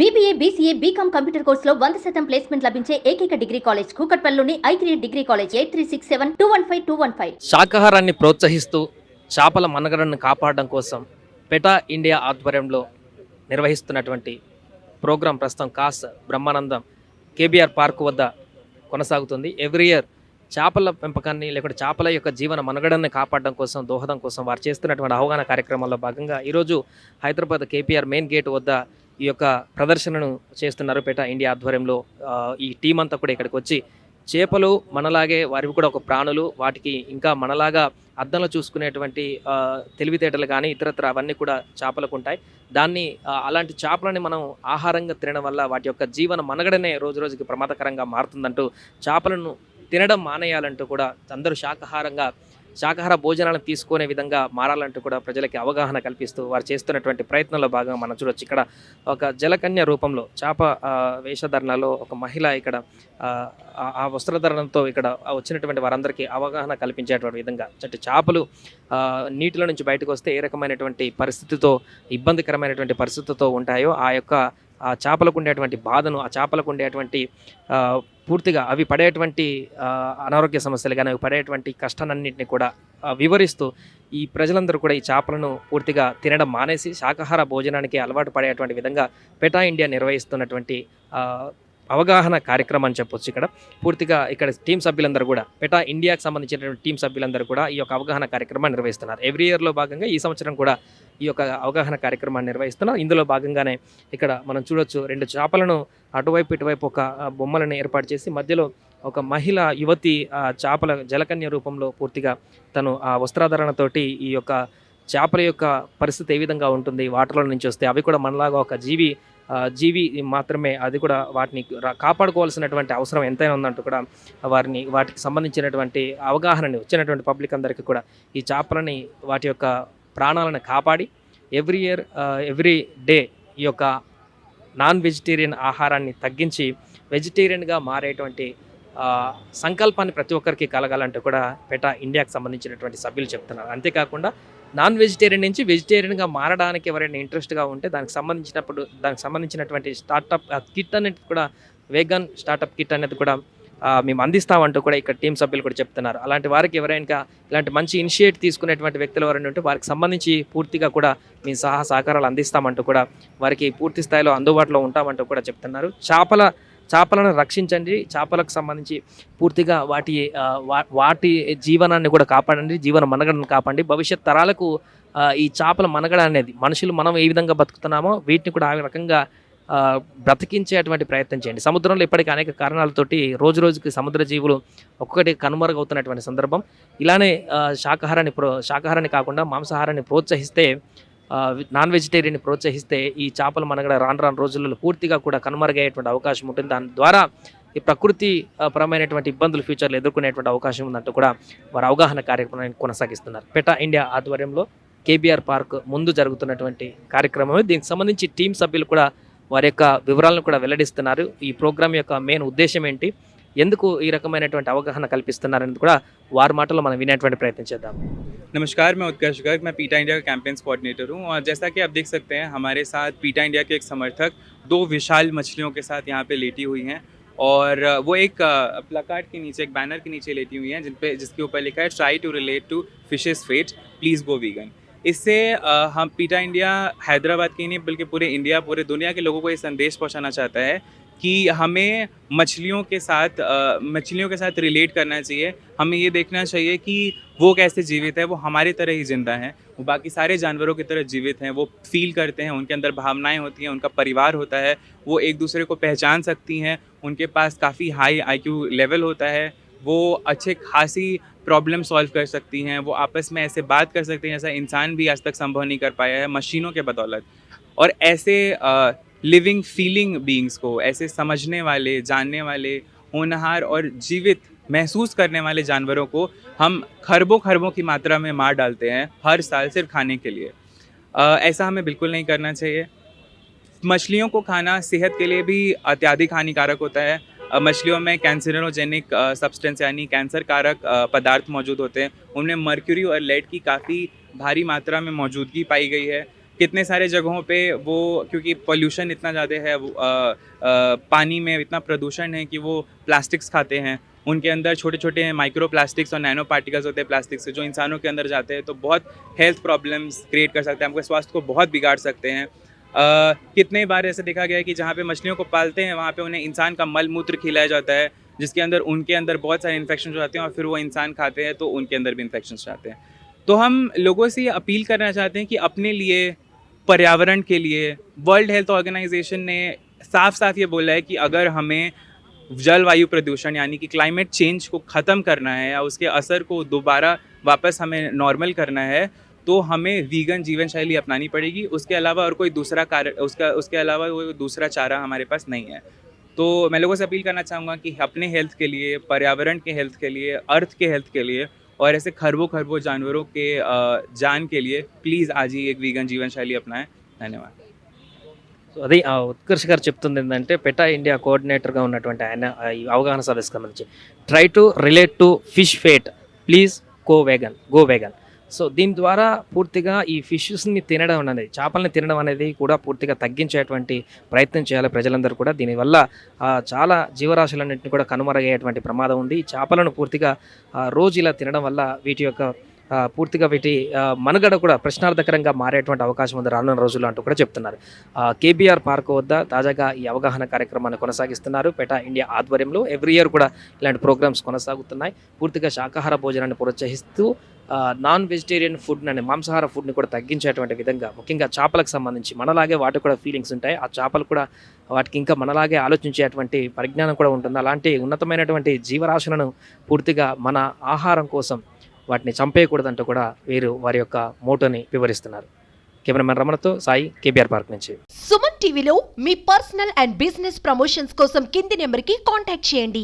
BBA BCA BCom computer కోర్సులో వంద శాతం ప్లేస్మెంట్ లభించే ఏకైక degree college కూకట్పల్లిలోని I three degree college eight three six seven two one five two one five శాకాహారాన్ని ప్రోత్సహిస్తూ చేపల మనగడను కాపాడడం కోసం పెటా ఇండియా ఆధ్వర్యంలో నిర్వహిస్తున్నటువంటి ప్రోగ్రాం ప్రస్తుతం కాస్ బ్రహ్మానందం కేబీఆర్ పార్క్ వద్ద కొనసాగుతుంది. ఎవ్రీ ఇయర్ చేపల పెంపకాన్ని లేకుంటే చేపల యొక్క జీవన మనుగడని కాపాడడం కోసం దోహదం కోసం వారు చేస్తున్నటువంటి అవగాహన కార్యక్రమంలో భాగంగా ఈరోజు హైదరాబాద్ కేపీఆర్ మెయిన్ గేట్ వద్ద ఈ యొక్క ప్రదర్శనను చేస్తున్నారు పేట ఇండియా ఆధ్వర్యంలో. ఈ టీం అంతా కూడా ఇక్కడికి వచ్చి చేపలు మనలాగే వారివి కూడా ఒక ప్రాణులు వాటికి ఇంకా మనలాగా అద్దంలో చూసుకునేటువంటి తెలివితేటలు కానీ ఇతరత్ర అవన్నీ కూడా చేపలకు ఉంటాయి దాన్ని అలాంటి చేపలని మనం ఆహారంగా తినడం వల్ల వాటి యొక్క జీవన మనగడనే రోజు రోజుకి ప్రమాదకరంగా మారుతుందంటూ చేపలను తినడం మానేయాలంటూ కూడా అందరూ శాకాహారంగా శాకాహార భోజనాలను తీసుకునే విధంగా మారాలంటూ కూడా ప్రజలకి అవగాహన కల్పిస్తూ వారు చేస్తున్నటువంటి ప్రయత్నంలో భాగంగా మనం చూడొచ్చు. ఇక్కడ ఒక జలకన్య రూపంలో చేప వేషధరణలో ఒక మహిళ ఇక్కడ ఆ, వస్త్రధరణతో ఇక్కడ వచ్చినటువంటి వారందరికీ అవగాహన కల్పించేటువంటి విధంగా. అంటే చేపలు నీటిలో నుంచి బయటకు వస్తే ఏ రకమైనటువంటి పరిస్థితితో ఇబ్బందికరమైనటువంటి పరిస్థితితో ఉంటాయో ఆ యొక్క ఆ చేపలకు ఉండేటువంటి బాధను ఆ చేపలకు ఉండేటువంటి పూర్తిగా అవి పడేటువంటి అనారోగ్య సమస్యలు కానీ అవి పడేటువంటి కష్టాలన్నింటినీ కూడా వివరిస్తూ ఈ ప్రజలందరూ కూడా ఈ చేపలను పూర్తిగా తినడం మానేసి శాకాహార భోజనానికి అలవాటు పడేటువంటి విధంగా పెటా ఇండియా నిర్వహిస్తున్నటువంటి అవగాహన కార్యక్రమం అని చెప్పొచ్చు ఇక్కడ. పూర్తిగా ఇక్కడ టీం సభ్యులందరూ కూడా పెటా ఇండియాకి సంబంధించినటువంటి టీం సభ్యులందరూ కూడా ఈ యొక్క అవగాహన కార్యక్రమాన్ని నిర్వహిస్తున్నారు. ఎవ్రీ ఇయర్లో భాగంగా ఈ సంవత్సరం కూడా ఈ యొక్క అవగాహన కార్యక్రమాన్ని నిర్వహిస్తున్నారు. ఇందులో భాగంగానే ఇక్కడ మనం చూడొచ్చు రెండు చేపలను అటువైపు ఇటువైపు ఒక బొమ్మలను ఏర్పాటు చేసి మధ్యలో ఒక మహిళ యువతి ఆ చేపల జలకన్య రూపంలో పూర్తిగా తను ఆ వస్త్రాధరణతోటి ఈ యొక్క చేపల యొక్క పరిస్థితి ఏ విధంగా ఉంటుంది వాటర్లో నుంచి వస్తే అవి కూడా మనలాగా ఒక జీవి జీవి మాత్రమే అది కూడా వాటిని కాపాడుకోవాల్సినటువంటి అవసరం ఎంతైనా ఉందంటూ కూడా వారిని వాటికి సంబంధించినటువంటి అవగాహనని వచ్చినటువంటి పబ్లిక్ అందరికీ కూడా ఈ చేపలని వాటి యొక్క ప్రాణాలను కాపాడి ఎవ్రీ ఇయర్ ఎవ్రీ డే ఈ యొక్క నాన్ వెజిటేరియన్ ఆహారాన్ని తగ్గించి వెజిటేరియన్గా మారేటువంటి సంకల్పాన్ని ప్రతి ఒక్కరికి కలగాలంటూ కూడా పెటా ఇండియాకి సంబంధించినటువంటి సభ్యులు చెప్తున్నారు. అంతేకాకుండా నాన్ వెజిటేరియన్ నుంచి వెజిటేరియన్గా మారడానికి ఎవరైనా ఇంట్రెస్ట్గా ఉంటే దానికి సంబంధించినప్పుడు దానికి సంబంధించినటువంటి స్టార్టప్ కిట్ అనేది కూడా వేగన్ స్టార్టప్ కిట్ అనేది కూడా మేము అందిస్తామంటూ కూడా ఇక్కడ టీం సభ్యులు కూడా చెప్తున్నారు. అలాంటి వారికి ఎవరైనా ఇలాంటి మంచి ఇనిషియేట్ తీసుకునేటువంటి వ్యక్తులు ఎవరైనా ఉంటే వారికి సంబంధించి పూర్తిగా కూడా మీ సహా సహకారాలు అందిస్తామంటూ కూడా వారికి పూర్తి స్థాయిలో అందుబాటులో ఉంటామంటూ కూడా చెప్తున్నారు. చేపల చేపలను రక్షించండి. చేపలకు సంబంధించి పూర్తిగా వాటి వా- వాటి జీవనాన్ని కూడా కాపాడండి. జీవన మనగడను కాపాడండి. భవిష్యత్ తరాలకు ఈ చేపల మనగడ అనేది మనుషులు మనం ఏ విధంగా బతుకుతున్నామో వీటిని కూడా ఆ రకంగా బ్రతికించేటువంటి ప్రయత్నం చేయండి. సముద్రంలో ఇప్పటికీ అనేక కారణాలతోటి రోజు రోజుకి సముద్ర జీవులు ఒక్కొక్కటి కనుమరుగవుతున్నటువంటి సందర్భం. ఇలానే శాకాహారాన్ని ప్రో శాకాహారాన్ని కాకుండా మాంసాహారాన్ని ప్రోత్సహిస్తే నాన్ వెజిటేరియన్ ప్రోత్సహిస్తే ఈ చేపల మనగడ రాను రాను రోజులలో పూర్తిగా కూడా కనుమరుగయ్యేటువంటి అవకాశం ఉంటుంది. దాని ద్వారా ఈ ప్రకృతి పరమైనటువంటి ఇబ్బందులు ఫ్యూచర్లో ఎదుర్కొనేటువంటి అవకాశం ఉందంటూ కూడా వారు అవగాహన కార్యక్రమాన్ని కొనసాగిస్తున్నారు. పెటా ఇండియా ఆధ్వర్యంలో కేబీఆర్ పార్క్ ముందు జరుగుతున్నటువంటి కార్యక్రమం దీనికి సంబంధించి టీం సభ్యులు కూడా వారి యొక్క వివరాలను కూడా వెల్లడిస్తున్నారు. ఈ ప్రోగ్రామ్ యొక్క మెయిన్ ఉద్దేశం ఏంటి? ఎందుకు ఈ రకమైనటువంటి అవగాహన కల్పిస్తున్నారనేది కూడా వారి మాటల్లో మనం వినేటువంటి ప్రయత్నం చేద్దాం नमस्कार मैं उत्कर्ष गर्ग मैं पीटा इंडिया का कैंपेन्स कोऑर्डिनेटर हूँ और जैसा कि आप देख सकते हैं हमारे साथ पीटा इंडिया के एक समर्थक दो विशाल मछलियों के साथ यहाँ पे लेटी हुई हैं और वो एक प्लाकार्ड के नीचे एक बैनर के नीचे लेटी हुई हैं जिन पे जिसके ऊपर लिखा है try to relate to fishes fate please go vegan इससे अ, हम पीटा इंडिया हैदराबाद के ही नहीं बल्कि पूरे इंडिया पूरे दुनिया के लोगों को ये संदेश पहुंचाना चाहता है कि हमें मछलियों के साथ मछलियों के साथ रिलेट करना चाहिए। हमें ये देखना चाहिए कि वो कैसे जीवित है, वो हमारी तरह ही ज़िंदा हैं। वो बाकी सारे जानवरों की तरह जीवित हैं, वो फील करते हैं, उनके अंदर भावनाएँ होती हैं, उनका परिवार होता है, वो एक दूसरे को पहचान सकती हैं, उनके पास काफ़ी हाई आईक्यू लेवल होता है, वो अच्छे खासी प्रॉब्लम सॉल्व कर सकती हैं, वो आपस में ऐसे बात कर सकते हैं जैसा इंसान भी आज तक संभव नहीं कर पाया है, मशीनों के बदौलत। और ऐसे लिविंग फीलिंग बींग्स को ऐसे समझने वाले जानने वाले होनहार और जीवित महसूस करने वाले जानवरों को हम खरबों खरबों की मात्रा में मार डालते हैं हर साल सिर्फ़ खाने के लिए। अ, ऐसा हमें बिल्कुल नहीं करना चाहिए। मछलियों को खाना सेहत के लिए भी अत्याधिक हानिकारक होता है। मछलियों में कैंसरोजेनिक सब्सटेंस यानी कैंसर कारक पदार्थ मौजूद होते हैं। उनमें मर्क्यूरी और लेड की काफ़ी भारी मात्रा में मौजूदगी पाई गई है। कितने सारे जगहों पे वो क्योंकि पोल्यूशन इतना ज़्यादा है अ, अ, पानी में इतना प्रदूषण है कि वो प्लास्टिक्स खाते हैं। उनके अंदर छोटे छोटे माइक्रो प्लास्टिक्स और नैनो पार्टिकल्स होते हैं प्लास्टिक से जो इंसानों के अंदर जाते हैं तो बहुत हेल्थ प्रॉब्लम्स क्रिएट कर सकते हैं आपके स्वास्थ्य को बहुत बिगाड़ सकते हैं। कितने बार ऐसे देखा गया है कि जहाँ पे मछलियों को पालते हैं वहाँ पे उन्हें इंसान का मल मूत्र खिलाया जाता है जिसके अंदर उनके अंदर बहुत सारे इन्फेक्शन हो जाते हैं और फिर वो इंसान खाते हैं तो उनके अंदर भी इन्फेक्शन जाते हैं। तो हम लोगों से ये अपील करना चाहते हैं कि अपने लिए पर्यावरण के लिए वर्ल्ड हेल्थ ऑर्गेनाइजेशन ने साफ़ साफ़ ये बोला है कि अगर हमें जलवायु प्रदूषण यानी कि क्लाइमेट चेंज को ख़त्म करना है या उसके असर को दोबारा वापस हमें नॉर्मल करना है तो हमें वीगन जीवन शैली अपनानी पड़ेगी। उसके अलावा और कोई दूसरा कार्य उसका, उसके अलावा कोई दूसरा चारा हमारे पास नहीं है। तो मैं लोगों से अपील करना चाहूँगा कि अपने हेल्थ के लिए, पर्यावरण के हेल्थ के लिए अर्थ के हेल्थ के लिए और ऐसे खरबों खरबों जानवरों के अ, जान के लिए प्लीज़ आज ही एक वीगन जीवन शैली अपनाएं धन्यवाद సో అది ఆ ఉత్కర్ష్ గారు చెప్తుంది ఏంటంటే పెటా ఇండియా కోఆర్డినేటర్గా ఉన్నటువంటి ఆయన ఆ ఈ అవగాహన సదస్సు సంబంధించి try to relate to fish fate please go vegan go vegan so దీని ద్వారా పూర్తిగా ఈ ఫిషెస్ని తినడం అనేది చేపల్ని తినడం అనేది కూడా పూర్తిగా తగ్గించేటువంటి ప్రయత్నం చేయాలి ప్రజలందరూ కూడా. దీనివల్ల చాలా జీవరాశులన్నింటినీ కూడా కనుమరుగయ్యేటువంటి ప్రమాదం ఉంది. ఈ చేపలను పూర్తిగా రోజు ఇలా తినడం వల్ల వీటి యొక్క పూర్తిగా వీటి మనుగడ కూడా ప్రశ్నార్థకరంగా మారేటువంటి అవకాశం ఉంది రానున్న రోజుల్లో అంటూ కూడా చెప్తున్నారు. కేబీఆర్ పార్క్ వద్ద తాజాగా ఈ అవగాహన కార్యక్రమాన్ని కొనసాగిస్తున్నారు. పెటా ఇండియా ఆధ్వర్యంలో ఎవ్రీ ఇయర్ కూడా ఇలాంటి ప్రోగ్రామ్స్ కొనసాగుతున్నాయి. పూర్తిగా శాకాహార భోజనాన్ని ప్రోత్సహిస్తూ నాన్ వెజిటేరియన్ ఫుడ్ అనే మాంసాహార ఫుడ్ని కూడా తగ్గించేటువంటి విధంగా ముఖ్యంగా చేపలకు సంబంధించి మనలాగే వాటికి కూడా ఫీలింగ్స్ ఉంటాయి. ఆ చేపలు కూడా వాటికి ఇంకా మనలాగే ఆలోచించేటువంటి పరిజ్ఞానం కూడా ఉంటుంది. అలాంటి ఉన్నతమైనటువంటి జీవరాశులను పూర్తిగా మన ఆహారం కోసం వాటిని చంపేయకూడదంటూ కూడా వీరు వారి యొక్క మోటోని వివరిస్తున్నారు. కెమెరామెన్ రమణతో సాయి కేబీఆర్ పార్క్ నుంచి. సుమన్ టీవీలో మీ పర్సనల్ అండ్ బిజినెస్ ప్రమోషన్స్ కోసం కింది నెంబర్కి కాంటాక్ట్ చేయండి.